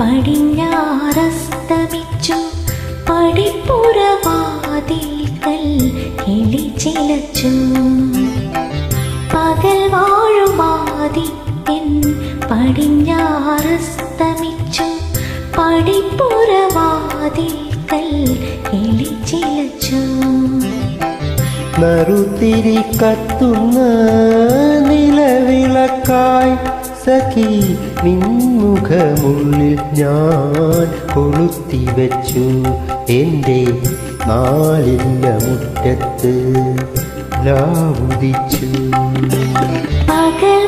പടിഞ്ഞാറസ്തമിച്ചു. പടിപ്പുറവാതിൽക്കൽ കിളി ചിലച്ചു. പകൽ വാഴുമാദിത്യൻ പടിഞ്ഞാറസ്തമിച്ചു. പടിപ്പുറവാതിൽക്കൽ കിളി ചിലച്ചു. നറുത്തിരി കത്തുന്ന നിലവിളക്കായി സഖി നിൻമുഖമുള്ളിൽ ഞാൻ കൊളുത്തി വെച്ചു എന്റെ നാലില്ല മുറ്റത്ത് ലാവുദിച്ചു. പകൽ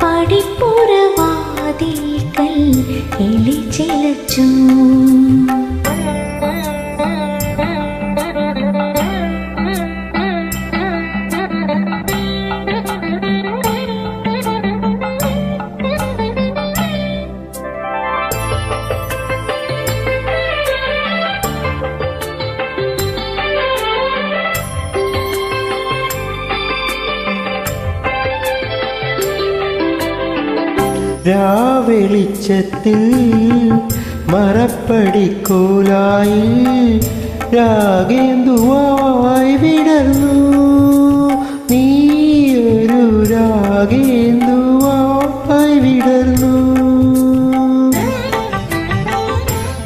പടിപ്പുറവാതിൽക്കൽ കിളി ചിലച്ചു. രാവെളിച്ചത്തിൽ മറപ്പടിക്കോലായി രാഗേന്ദുവായി വിടർന്നു. നീയൊരു രാഗേന്ദുവായി വിടർന്നു.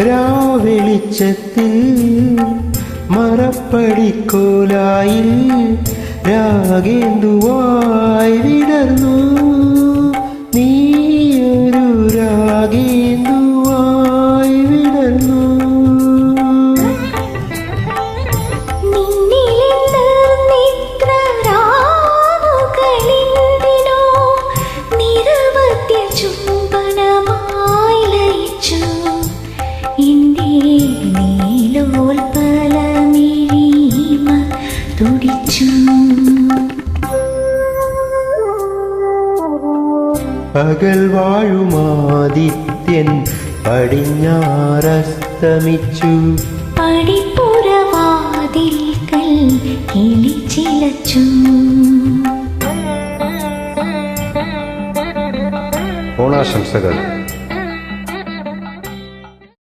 രാവെളിച്ചത്തിൽ മറപ്പടിക്കോലായി രാഗേന്ദുവായി വിടർന്നു. പകൽ വാഴുമാദിത്യൻ പടിഞ്ഞാറസ്തമിച്ചു. പടിപ്പുറവാതിൽക്കൽ കിളിച്ചിലച്ചു ഓണാശംസകൾ.